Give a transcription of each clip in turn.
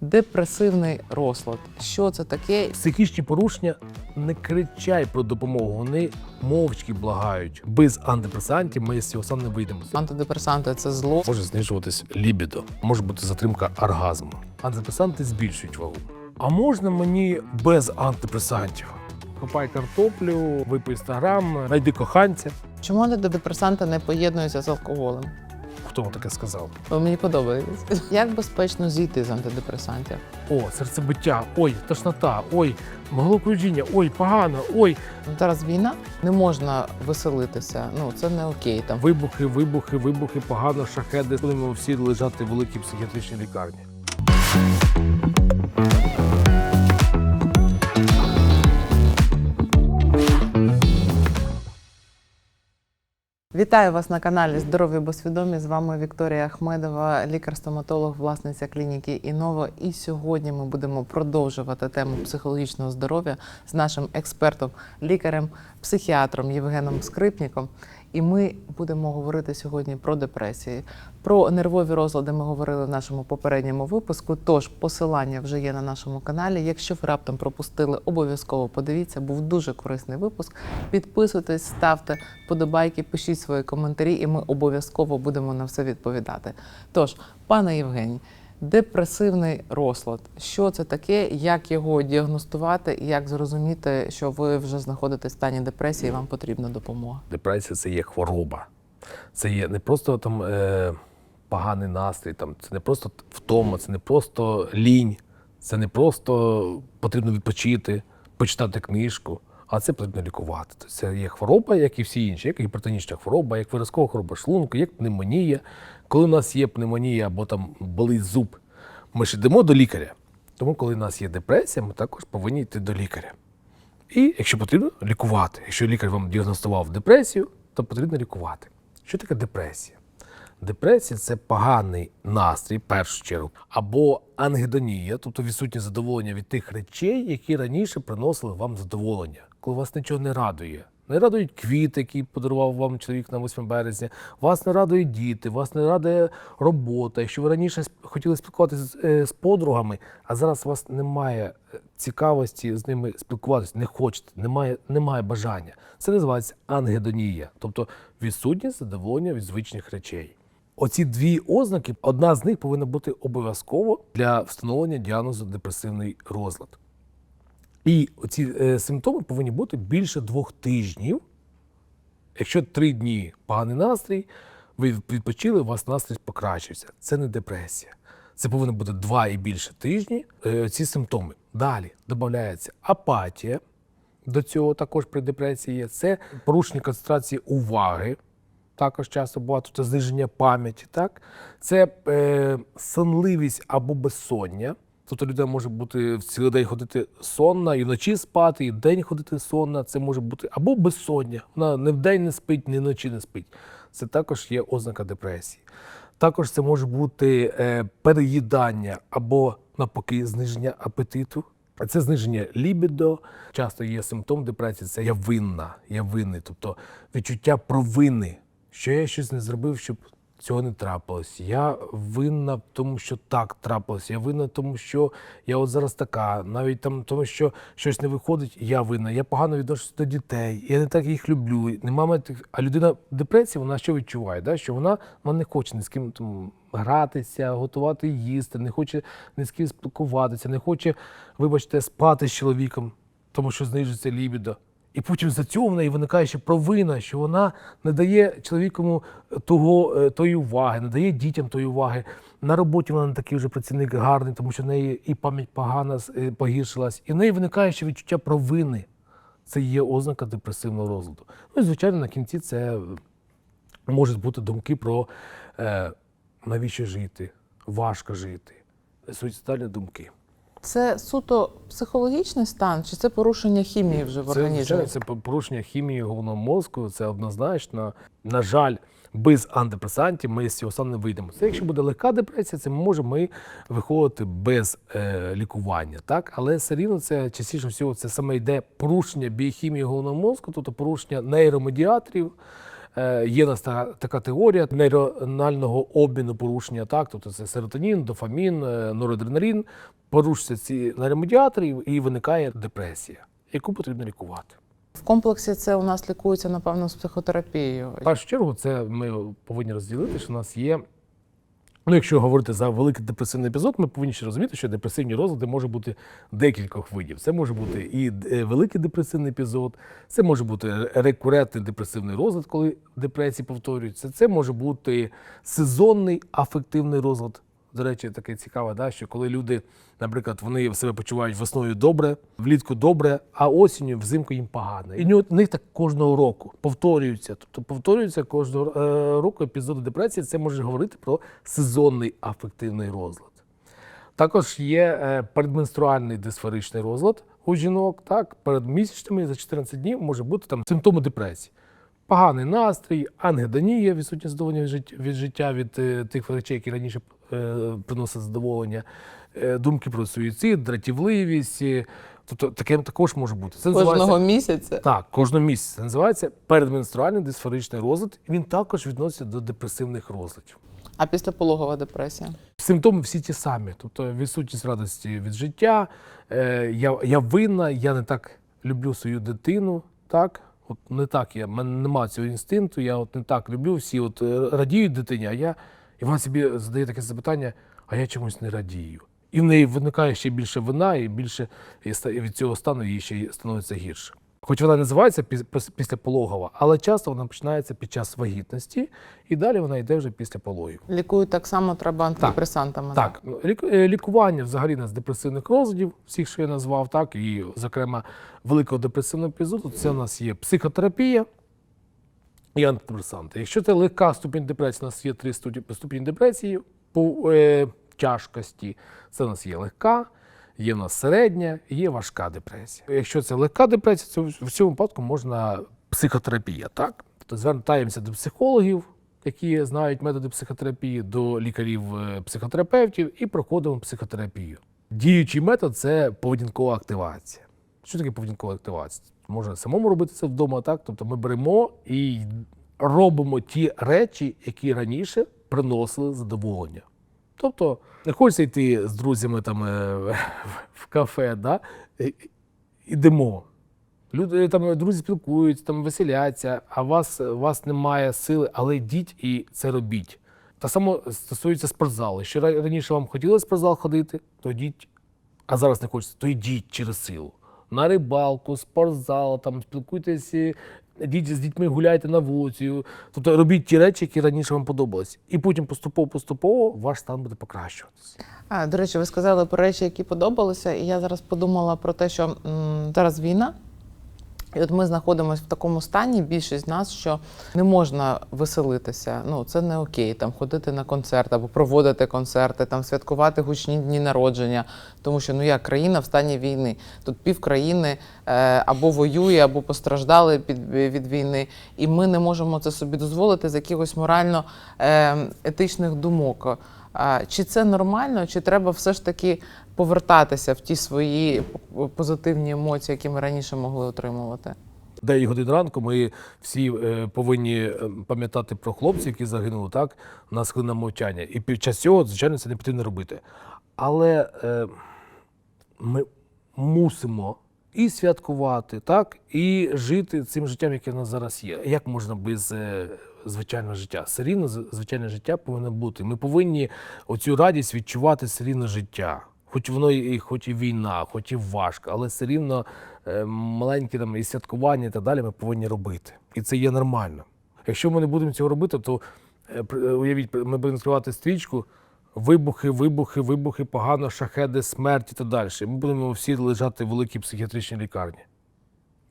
Депресивний розлад. Що це таке? Психічні порушення не кричать про допомогу, вони мовчки благають. Без антидепресантів ми з цього сам не вийдемо. Антидепресанти це зло. Може знижуватись лібідо, може бути затримка оргазму. Антидепресанти збільшують вагу. А можна мені без антидепресантів? Копай картоплю, випий 100 грам, знайди коханця. Чому антидепресанти не поєднуються з алкоголем? Хто вам таке сказав? Мені подобається. Як безпечно зійти з антидепресантів? О, серцебиття, ой, тошнота, ой, головокружіння, ой, погано, ой, Ну, Зараз війна не можна веселитися. Ну це не окей. Там вибухи, вибухи, вибухи, погано, шахеди. Будемо всі лежати в великій психіатричній лікарні. Вітаю вас на каналі Здорові бо свідомі. З вами Вікторія Ахмедова, лікар-стоматолог, власниця клініки Іново. І сьогодні ми будемо продовжувати тему психологічного здоров'я з нашим експертом, лікарем, психіатром Євгеном Скрипніком. І ми будемо говорити сьогодні про депресії. Про нервові розлади ми говорили в нашому попередньому випуску. Тож посилання вже є на нашому каналі. Якщо ви раптом пропустили, обов'язково подивіться. Був дуже корисний випуск. Підписуйтесь, ставте подобайки, пишіть свої коментарі, і ми обов'язково будемо на все відповідати. Тож, пане Євгеній, депресивний розлад. Що це таке? Як його діагностувати? і Як зрозуміти, що ви вже знаходитесь в стані депресії, і вам потрібна допомога? Депресія це є хвороба. Це є не просто там е, поганий настрій, там, це не просто втома, це не просто лінь, це не просто потрібно відпочити, почитати книжку, а це потрібно лікувати. Тобто це є хвороба, як і всі інші, як гіпертонічна хвороба, як виразкова хвороба шлунку, як пневмонія. Коли у нас є пневмонія або там болить зуб, ми ж йдемо до лікаря. Тому, коли у нас є депресія, ми також повинні йти до лікаря. І, якщо потрібно, лікувати. Якщо лікар вам діагностував депресію, то потрібно лікувати. Що таке депресія? Депресія це поганий настрій, в першу чергу, або ангедонія, тобто відсутнє задоволення від тих речей, які раніше приносили вам задоволення, коли вас нічого не радує. Не радують квіти, які подарував вам чоловік на 8 березня. Вас не радують діти, вас не радує робота. Якщо ви раніше хотіли спілкуватися з, е, з подругами, а зараз у вас немає е, цікавості з ними спілкуватися, не хочете, немає, немає бажання. Це називається ангедонія, тобто відсутність задоволення від звичних речей. Оці дві ознаки, одна з них повинна бути обов'язково для встановлення діагнозу депресивний розлад. І ці е, симптоми повинні бути більше двох тижнів. Якщо три дні поганий настрій, ви відпочили, у вас настрій покращився. Це не депресія. Це повинно бути два і більше тижні. е, ці симптоми. Далі додається апатія. До цього також при депресії є. Це порушення концентрації уваги. Також часто буває тут зниження пам'яті. Так? Це е, сонливість або безсоння. Тобто людина може бути в цілий день ходити сонна, і вночі спати, і вдень ходити сонна. Це може бути або безсоння. Вона не вдень не спить, ні вночі не спить. Це також є ознака депресії. Також це може бути е, переїдання або навпаки зниження апетиту. А це зниження лібідо. Часто є симптом депресії. Це я винна, я винний, тобто відчуття провини, що я щось не зробив, щоб цього не трапилось. Я винна в тому, що так трапилось. Я винна в тому, що я от зараз така. Навіть там тому, що щось не виходить, я винна. Я погано відношуся до дітей. Я не так їх люблю. Нема тих- А людина в депресії вона що відчуває? Да? Що вона, вона не хоче ні з ким там гратися, готувати їсти, не хоче ні з ким спілкуватися, не хоче, вибачте, спати з чоловіком, тому що знижується лібідо. І потім за цього в неї виникає ще провина, що вона не дає чоловікові того, е, тої уваги, не дає дітям тої уваги. На роботі вона не такий вже працівник гарний, тому що в неї і пам'ять погана е, погіршилась, і в неї виникає ще відчуття провини. Це є ознака депресивного розладу. Ну і звичайно, на кінці це можуть бути думки про е, навіщо жити, важко жити, суїцидальні думки. Це суто психологічний стан, чи це порушення хімії вже в Це, організмі? звичайно, це порушення хімії головного мозку, це однозначно. На жаль, без антидепресантів ми з цього сам не вийдемо. Це якщо буде легка депресія, це ми можемо ми виходити без е, лікування. Так? Але все рівно це частіше всього це саме йде порушення біохімії головного мозку, тобто порушення нейромедіаторів, є у нас та, така теорія нейронального обміну порушення, так, тобто це серотонін, дофамін, е, норадреналін, порушуються ці нейромедіатори і виникає депресія, яку потрібно лікувати. В комплексі це у нас лікується, напевно, з психотерапією. В першу чергу, це ми повинні розділити, що у нас є. Ну, якщо говорити за великий депресивний епізод, ми повинні ще розуміти, що депресивні розлади може бути декількох видів. Це може бути і е, великий депресивний епізод, це може бути рекурентний депресивний розлад, коли депресії повторюються. Це може бути сезонний афективний розлад. До речі, таке цікаве, да, що коли люди, наприклад, вони себе почувають весною добре, влітку добре, а осінню взимку їм погано. І у них так кожного року повторюється. Тобто повторюється кожного е, року епізоди депресії. Це може говорити про сезонний афективний розлад. Також є е, передменструальний дисфоричний розлад у жінок. Так, перед місячними за 14 днів може бути там симптоми депресії. Поганий настрій, ангедонія, відсутність задоволення від життя, від життя від е, тих речей, які раніше е, приносять задоволення, е, думки про суїцид, дратівливість. е, Тобто таке також може бути. Це Кожного називається- місяця. так, кожного місяця. Це називається передменструальний дисфоричний розлад. Він також відноситься до депресивних розладів. А післяпологова депресія. Симптоми всі ті самі, тобто відсутність радості від життя, я, я винна, я не так люблю свою дитину, так? От не так я, в мене немає цього інстинкту, я от не так люблю, всі от радіють дитині, а я, і вона собі задає таке запитання, а я чомусь не радію. І в неї виникає ще більше вина, і більше від цього стану їй ще й становиться гірше. Хоч вона називається піс- піс- післяпологова, але часто вона починається під час вагітності, і далі вона йде вже після пологів. Лікують так само треба антидепресантами. Так, лік- е, лікування взагалі на з депресивних розладів, всіх, що я назвав, так, і, зокрема, великого депресивного епізоду, це у нас є психотерапія і антидепресанти. Якщо це легка ступінь депресії, у нас є три ступені депресії по е, тяжкості. Це у нас є легка, є у нас середня, є важка депресія. Якщо це легка депресія, то в- цьому випадку можна психотерапія, так? Тобто звертаємося до психологів, які знають методи психотерапії, до лікарів-психотерапевтів і проходимо психотерапію. Діючий метод це поведінкова активація. Що таке поведінкова активація? Можна самому робити це вдома, так? Тобто ми беремо і робимо ті речі, які раніше приносили задоволення. Тобто не хочеться йти з друзями там е, в кафе, да? ідемо. Люди там друзі спілкуються, там веселяться, а вас, вас немає сили, але йдіть і це робіть. Так само стосується спортзалу. Ра- раніше вам хотілося спортзал ходити, то йдіть, а зараз не хочеться, то йдіть через силу. На рибалку, спортзал, там спілкуйтесь, е, з дітьми, гуляйте на вулицю. Тобто робіть ті речі, які раніше вам подобались. І потім поступово-поступово ваш стан буде покращуватися. А, до речі, ви сказали про речі, які подобалися, і я зараз подумала про те, що м, зараз війна. І от ми знаходимося в такому стані, більшість з нас, що не можна веселитися. Ну це не окей, там ходити на концерт або проводити концерти, там святкувати гучні дні народження. Тому що ну як країна в стані війни. Тут пів країни е, або воює, або постраждали під від війни, і ми не можемо це собі дозволити з якихось морально е, етичних думок. Чи це нормально, чи треба все ж таки повертатися в ті свої позитивні емоції, які ми раніше могли отримувати? 9 годин ранку ми всі е, повинні е, пам'ятати про хлопців, які загинули, так? У нас мовчання. І під час цього, звичайно, це не потрібно робити. Але е, ми мусимо і святкувати, так, і жити цим життям, яке в нас зараз є. Як можна без е, звичайного життя? Все рівно звичайне життя повинно бути. Ми повинні оцю радість відчувати все рівно життя. Хоч воно і хоч і війна, хоч і важко, але все рівно е, маленькі там і святкування і так далі ми повинні робити. І це є нормально. Якщо ми не будемо цього робити, то е, е, уявіть, ми будемо відкривати стрічку, вибухи, вибухи, вибухи, погано, шахеди, смерть і так далі. Ми будемо всі лежати в великій психіатричній лікарні.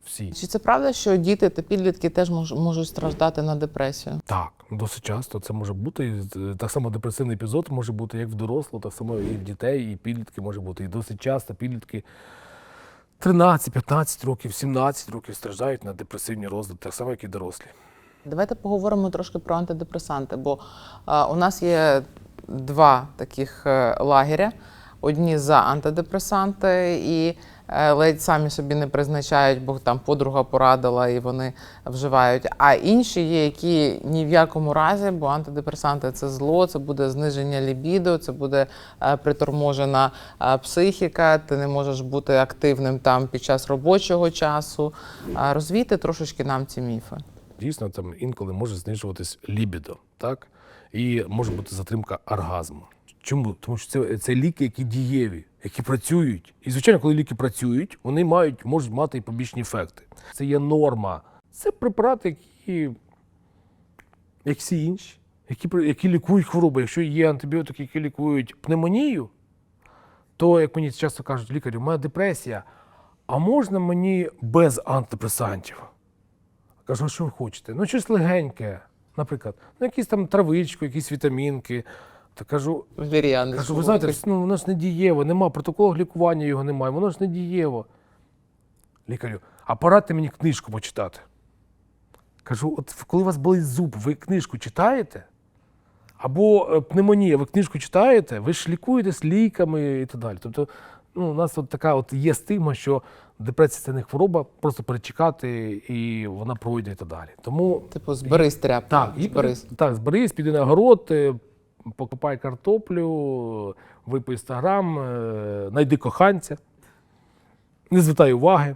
Всі. Чи це правда, що діти та підлітки теж мож- можуть страждати на депресію? Так, досить часто це може бути. Так само депресивний епізод може бути як в дорослого, так само і в дітей, і підлітки може бути. І досить часто підлітки 13-15 років, 17 років страждають на депресивні розлади, так само, як і дорослі. Давайте поговоримо трошки про антидепресанти, бо а, у нас є два таких е, лагеря. одні за антидепресанти і ледь самі собі не призначають, бо там подруга порадила і вони вживають. А інші є, які ні в якому разі, бо антидепресанти це зло, це буде зниження лібідо, це буде е, приторможена е, психіка, ти не можеш бути активним там під час робочого часу. Розвійте трошечки нам ці міфи. Дійсно, там інколи може знижуватись лібідо, так? І може бути затримка оргазму. Чому? Тому що це, це ліки, які дієві, які працюють. І, звичайно, коли ліки працюють, вони мають, можуть мати і побічні ефекти. Це є норма. Це препарати, які, як всі інші, які, які лікують хвороби. Якщо є антибіотики, які лікують пневмонію, то, як мені часто кажуть лікарі, у мене депресія, а можна мені без антидепресантів? Кажу, що ви хочете? Ну, щось легеньке, наприклад, ну, якісь там травичку, якісь вітамінки. Та кажу, кажу, ви знаєте, ну, воно ж не дієво, нема протоколу лікування його немає, воно ж не дієво. Лікарю, а порадьте мені книжку почитати. Кажу, от коли у вас болить зуб, ви книжку читаєте? Або е, пневмонія, ви книжку читаєте, ви ж лікуєтесь ліками і так далі. Тобто, ну, у нас от така от є стигма, що депресія це не хвороба, просто перечекати і вона пройде і так далі. Тому Типу, зберись тряпку. так, і, зберись. так, зберись, піди на город, е, покупай картоплю, випий 100 грам, е, знайди коханця, не звертай уваги,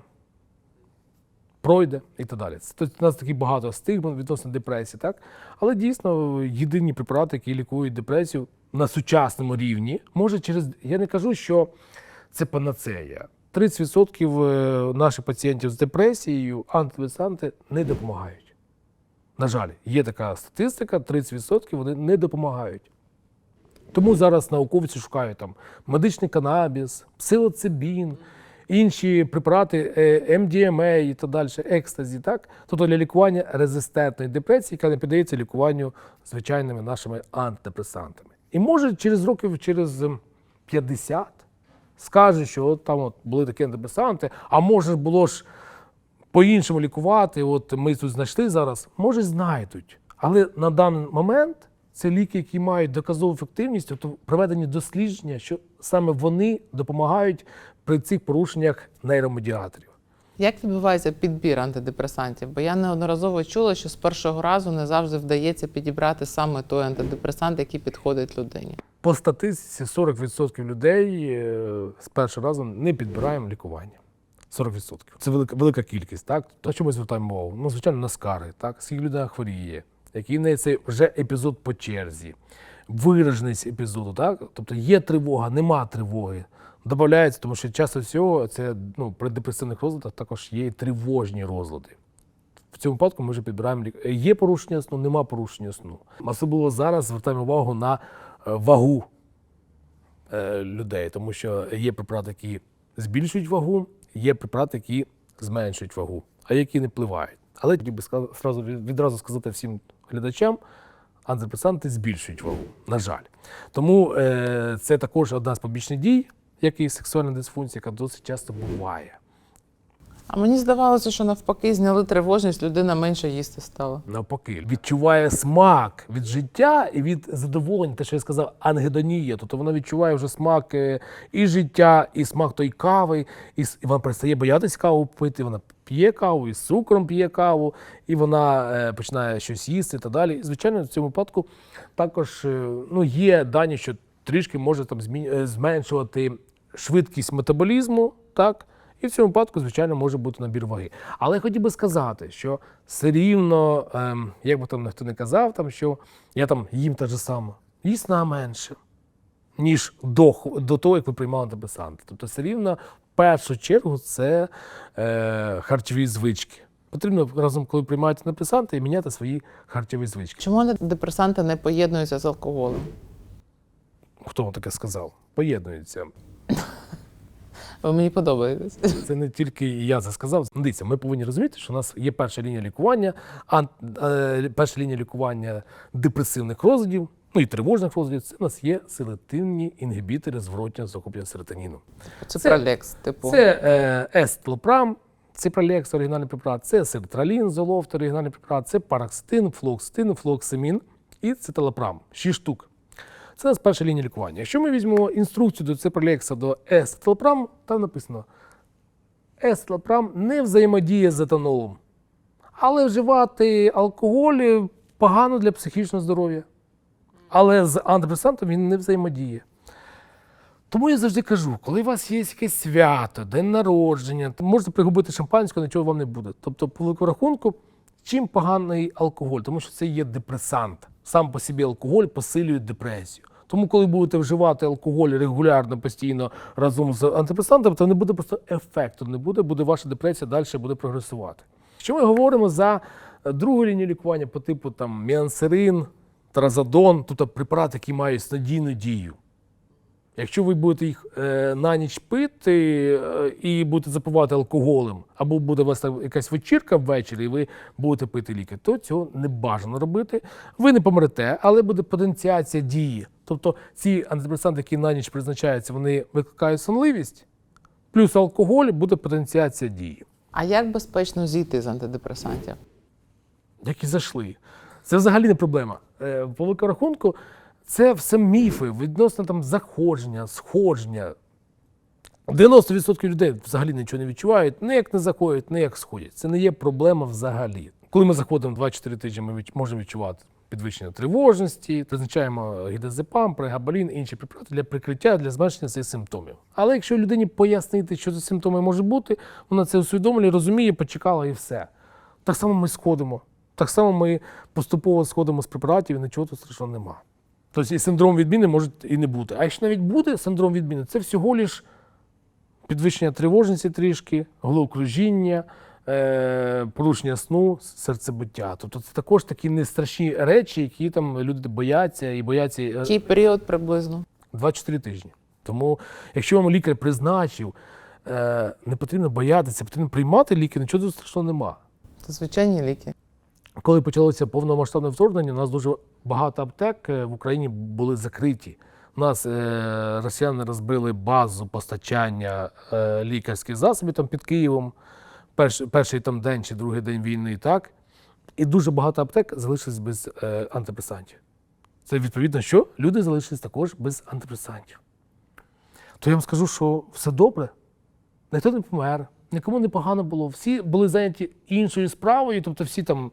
пройде і так далі. Тобто, у нас такі багато стигм відносно депресії, так? Але дійсно єдині препарати, які лікують депресію на сучасному рівні, може через. Я не кажу, що це панацея. 30% е, наших пацієнтів з депресією антидепресанти не допомагають. На жаль, є така статистика: 30% вони не допомагають. Тому зараз науковці шукають там медичний канабіс, псилоцибін, інші препарати е, MDMA і так далі, екстазі, так? Тобто для лікування резистентної депресії, яка не піддається лікуванню звичайними нашими антидепресантами. І може через років, через ем, 50 скаже, що от там от були такі антидепресанти, а може було ж по-іншому лікувати. От ми тут знайшли зараз, може, знайдуть. Але на даний момент це ліки, які мають доказову ефективність, тобто проведені дослідження, що саме вони допомагають при цих порушеннях нейромедіаторів. Як відбувається підбір антидепресантів? Бо я неодноразово чула, що з першого разу не завжди вдається підібрати саме той антидепресант, який підходить людині. По статистиці 40% людей е, з першого разу не підбираємо лікування. 40%. Це велика, велика кількість, так? На що ми звертаємо увагу? Ну, звичайно, на скари, так? Скільки людина хворіє, який в неї це вже епізод по черзі, вираженість епізоду, так? Тобто є тривога, нема тривоги. Додається, тому що часто всього це ну, при депресивних розладах також є і тривожні розлади. В цьому випадку ми вже підбираємо лік... Є порушення сну, нема порушення сну. Особливо зараз звертаємо увагу на е, вагу е, людей, тому що є препарати, які збільшують вагу, є препарати, які зменшують вагу, а які не впливають. Але хотів би ска- відразу сказати всім глядачам, антидепресанти збільшують вагу, на жаль. Тому е, це також одна з побічних дій, як і сексуальна дисфункція, яка досить часто буває. А мені здавалося, що навпаки зняли тривожність, людина менше їсти стала. навпаки, відчуває смак від життя і від задоволення, те, що я сказав, ангедонія. Тобто вона відчуває вже смак е, і життя, і смак тої кави, і, вона перестає боятися каву пити. Вона п'є каву, і з цукром п'є каву, і вона е, починає щось їсти і так далі. І, звичайно, в цьому випадку також е, ну, є дані, що трішки може там змін... зменшувати швидкість метаболізму, так. І в цьому випадку, звичайно, може бути набір ваги. Але я хотів би сказати, що все рівно, ем, як би там ніхто не казав, там, що я там їм те ж саме, їсна менше, ніж до, до того, як ви приймали антидепресанти. Тобто, все рівно, в першу чергу, це е, харчові звички. Потрібно разом, коли приймаєте антидепресанти, міняти свої харчові звички. Чому антидепресанти не поєднуються з алкоголем? Хто вам таке сказав? Поєднуються. Мені подобаєтесь. Це не тільки я це сказав. Дивіться, ми повинні розуміти, що у нас є перша лінія лікування, ан- е, перша лінія лікування депресивних розладів, ну і тривожних розладів. Це у нас є селективні інгібітори зворотнього захоплення серотоніну. Це, Це- пролекс, типу. Це е, естелопрам, ципролекс, оригінальний препарат, це сертралін, золофт, оригінальний препарат, це паракситин, флоксетин, флоксамін і циталопрам. Шість штук. Це у нас перша лінія лікування. Якщо ми візьмемо інструкцію до циприлекса до естелпрам, там написано: естелпрам не взаємодіє з етанолом. Але вживати алкоголь погано для психічного здоров'я. Але з антидепресантом він не взаємодіє. Тому я завжди кажу, коли у вас є якесь свято, день народження, то можете пригубити шампанського, нічого вам не буде. Тобто, по великому рахунку, чим поганий алкоголь? Тому що це є депресант. Сам по собі алкоголь посилює депресію. Тому, коли будете вживати алкоголь регулярно, постійно разом з антипресантами, то не буде просто ефекту, не буде, буде ваша депресія далі буде прогресувати. Що ми говоримо за е, другу лінію лікування по типу там міансерин, тразодон, тобто препарати, які мають надійну дію. Якщо ви будете їх е, на ніч пити е, і будете запивати алкоголем, або буде у вас там якась вечірка ввечері, і ви будете пити ліки, то цього не бажано робити. Ви не помрете, але буде потенціація дії. Тобто ці антидепресанти, які на ніч призначаються, вони викликають сонливість, плюс алкоголь буде потенціація дії. А як безпечно зійти з антидепресантів? як і зайшли. Це взагалі не проблема. Е, По великому рахунку, це все міфи відносно там заходження, сходження. 90% людей взагалі нічого не відчувають, ні як не заходять, ні як сходять. Це не є проблема взагалі. Коли ми заходимо 2-4 тижні, ми можемо відчувати підвищення тривожності, призначаємо гідазепам, прегабалін, інші препарати для прикриття, для зменшення цих симптомів. Але якщо людині пояснити, що за симптоми може бути, вона це усвідомлює, розуміє, почекала і все. Так само ми сходимо. Так само ми поступово сходимо з препаратів і нічого тут страшного нема. Тобто і синдром відміни може і не бути. А якщо навіть буде синдром відміни, це всього лиш підвищення тривожності трішки, головокружіння, е, порушення сну, серцебиття. Тобто це також такі не страшні речі, які там люди бояться і бояться е, Який період приблизно? 24 тижні. Тому, якщо вам лікар призначив, е, не потрібно боятися, потрібно приймати ліки, нічого страшного нема. Це звичайні ліки. Коли почалося повномасштабне вторгнення, у нас дуже багато аптек е, в Україні були закриті. У нас е, росіяни розбили базу постачання е, лікарських засобів там під Києвом. Перш, перший там день чи другий день війни, так. І дуже багато аптек залишились без е, антидепресантів. Це відповідно, що люди залишились також без антидепресантів. То я вам скажу, що все добре. Ніхто не помер, нікому не погано було. Всі були зайняті іншою справою, тобто всі там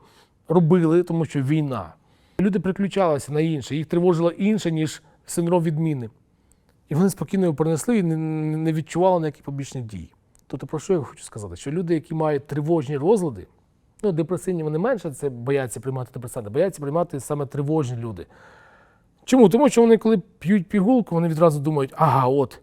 робили, тому що війна. Люди переключалися на інше, їх тривожило інше, ніж синдром відміни. І вони спокійно його перенесли і не, відчували ніякі побічні дії. Тобто, про що я хочу сказати? Що люди, які мають тривожні розлади, ну, депресивні вони менше це бояться приймати депресанти, бояться приймати саме тривожні люди. Чому? Тому що вони, коли п'ють пігулку, вони відразу думають, ага, от,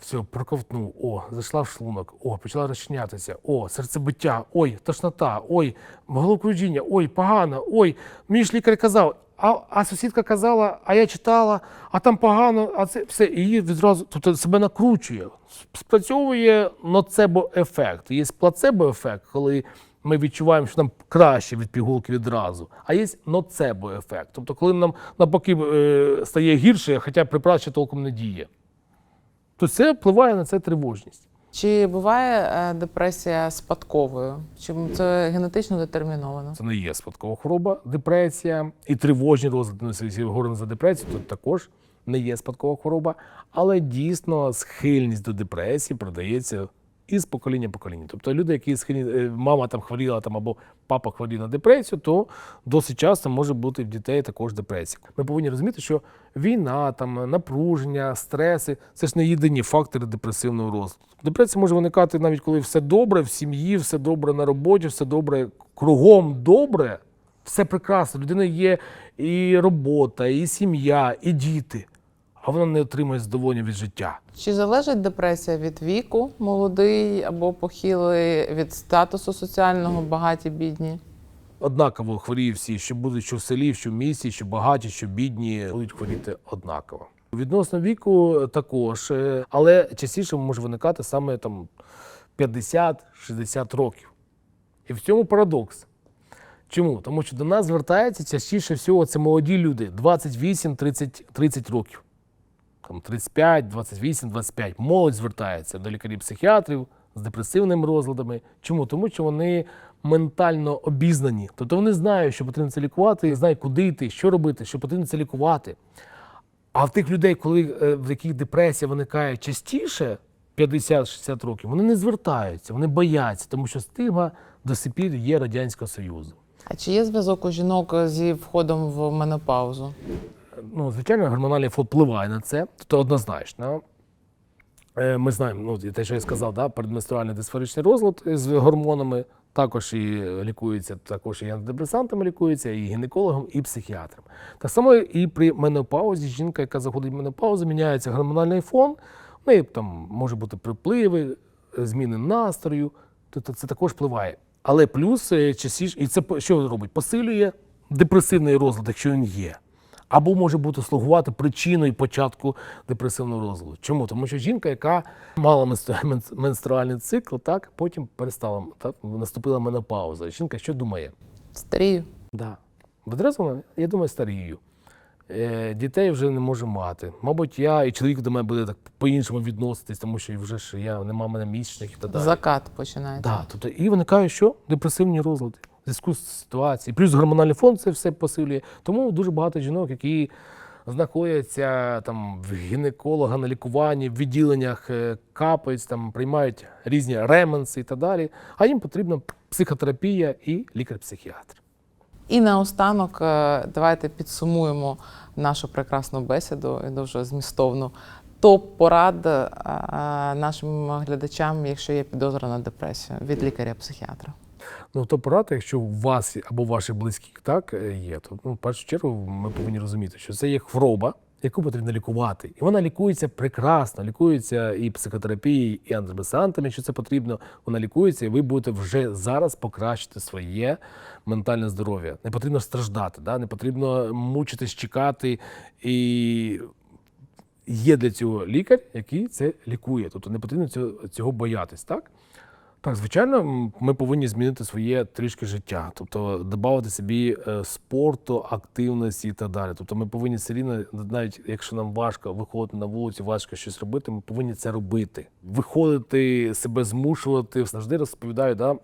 все, проковтнув, о, зайшла в шлунок, о, почала розчинятися, о, серцебиття, ой, тошнота, ой, головокружіння, ой, погано, ой, мені ж лікар казав, а, а сусідка казала, а я читала, а там погано, а це все. І її відразу, тобто себе накручує. Спрацьовує ноцебо-ефект. Є плацебо-ефект, коли ми відчуваємо, що нам краще від пігулки відразу. А є ноцебо-ефект. Тобто, коли нам навпаки е, стає гірше, хоча препарат толком не діє. То це впливає на це тривожність. Чи буває е, депресія спадковою? Чи це генетично детерміновано? Це не є спадкова хвороба, депресія і тривожні розлади. Якщо говоримо за депресію, то також не є спадкова хвороба, але дійсно схильність до депресії продається із покоління в покоління. Тобто люди, які схильні, е, мама там хворіла там або папа хворів на депресію, то досить часто може бути в дітей також депресія. Ми повинні розуміти, що війна, там напруження, стреси це ж не єдині фактори депресивного розвитку. Депресія може виникати навіть коли все добре в сім'ї, все добре на роботі, все добре кругом добре, все прекрасно. Людина є і робота, і сім'я, і діти, а вона не отримує задоволення від життя. Чи залежить депресія від віку, молодий або похилий, від статусу соціального, багаті, бідні? Однаково хворіють всі, що будуть що в селі, що в місті, що багаті, що бідні, будуть хворіти однаково. Відносно віку також, е, але частіше може виникати саме там 50-60 років. І в цьому парадокс. Чому? Тому що до нас звертаються частіше всього це молоді люди 28-30 30 років. Там 35, 28, 25. Молодь звертається до лікарів-психіатрів з депресивними розладами. Чому? Тому що вони ментально обізнані. Тобто вони знають, що потрібно це лікувати, знають, куди йти, що робити, що потрібно це лікувати. А в тих людей, коли е, в яких депресія виникає частіше 50-60 років, вони не звертаються, вони бояться, тому що стигма до сих є Радянського Союзу. А чи є зв'язок у жінок зі входом в менопаузу? Ну, звичайно, гормональний фон впливає на це, тобто однозначно. Е, Ми знаємо, ну, те, що я сказав, да, передменструальний дисфоричний розлад з гормонами також і лікується, також і антидепресантами лікується, і гінекологом, і психіатром. Так само і при менопаузі жінка, яка заходить в менопаузу, міняється гормональний фон, в неї там може бути припливи, зміни настрою, тобто це також впливає. Але плюс е, частіше, і це що робить? Посилює депресивний розлад, якщо він є або може бути слугувати причиною початку депресивного розладу. Чому? Тому що жінка, яка мала менструальний цикл, так потім перестала так, наступила менопауза. Жінка що думає? Старію. Да. Відразу я думаю, старію. Е, дітей вже не можу мати. Мабуть, я і чоловік до мене буде так по-іншому відноситись, тому що вже ж я нема мене місячних і так далі. Закат починається. Да, тобто, і виникає що? Депресивні розлади зв'язку з ситуацією. Плюс гормональний фон це все посилює. Тому дуже багато жінок, які знаходяться там в гінеколога на лікуванні, в відділеннях е, капають, там приймають різні ременси і так далі. А їм потрібна психотерапія і лікар-психіатр. І наостанок е, давайте підсумуємо нашу прекрасну бесіду і дуже змістовну. Топ порад е, нашим глядачам, якщо є підозра на депресію від лікаря-психіатра. Ну, то порада, якщо у вас або ваших близьких так е, є, то ну, в першу чергу ми повинні розуміти, що це є хвороба, яку потрібно лікувати. І вона лікується прекрасно, лікується і психотерапією, і антидепресантами, якщо це потрібно. Вона лікується, і ви будете вже зараз покращити своє ментальне здоров'я. Не потрібно страждати, да? не потрібно мучитись, чекати і є для цього лікар, який це лікує. Тобто не потрібно цього боятись, так? Так, звичайно, ми повинні змінити своє трішки життя, тобто додати собі е, спорту, активності і так далі. Тобто ми повинні все рівно, навіть якщо нам важко виходити на вулицю, важко щось робити, ми повинні це робити. Виходити, себе змушувати. Завжди розповідаю да,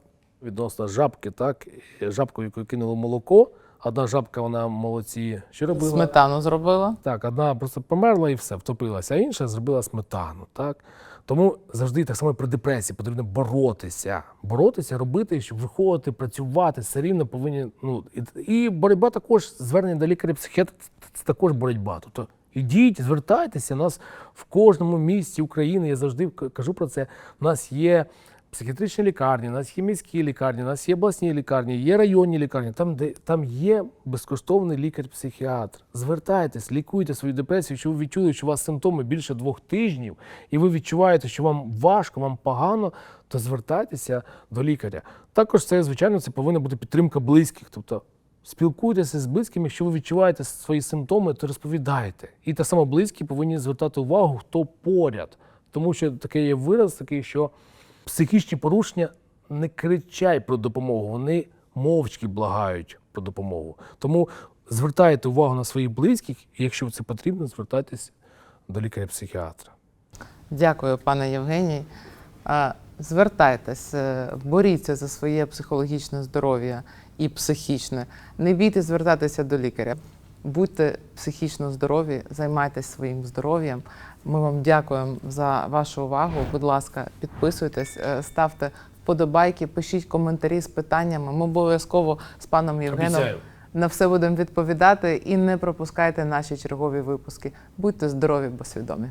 відносно жабки, так? Жабку, яку кинуло молоко, одна жабка, вона молодці. Що робила? Сметану зробила. Так, одна просто померла і все, втопилася, а інша зробила сметану. Так? Тому завжди так само при депресії потрібно боротися. Боротися, робити, щоб виходити, працювати, все рівно повинні. Ну, і, боротьба також, звернення до лікаря-психіатра це також боротьба. Тобто ідіть, звертайтеся. У нас в кожному місті України, я завжди кажу про це. У нас є психіатричні лікарні, у нас є міські лікарні, у нас є обласні лікарні, є районні лікарні, там, де там є безкоштовний лікар-психіатр. Звертайтесь, лікуйте свою депресію, якщо ви відчули, що у вас симптоми більше двох тижнів, і ви відчуваєте, що вам важко, вам погано, то звертайтеся до лікаря. Також це, звичайно, це повинна бути підтримка близьких. Тобто спілкуйтеся з близькими, якщо ви відчуваєте свої симптоми, то розповідайте. І так само близькі повинні звертати увагу, хто поряд. Тому що такий є вираз, такий, що психічні порушення не кричать про допомогу, вони мовчки благають про допомогу. Тому звертайте увагу на своїх близьких, і якщо це потрібно, звертайтесь до лікаря-психіатра. Дякую, пане Євгеній. Звертайтесь, е, боріться за своє психологічне здоров'я і психічне. Не бійте звертатися до лікаря. Будьте психічно здорові, займайтесь своїм здоров'ям. Ми вам дякуємо за вашу увагу. Будь ласка, підписуйтесь, е, ставте вподобайки, пишіть коментарі з питаннями. Ми обов'язково з паном Євгеном Обіцяю. на все будемо відповідати і не пропускайте наші чергові випуски. Будьте здорові, бо свідомі.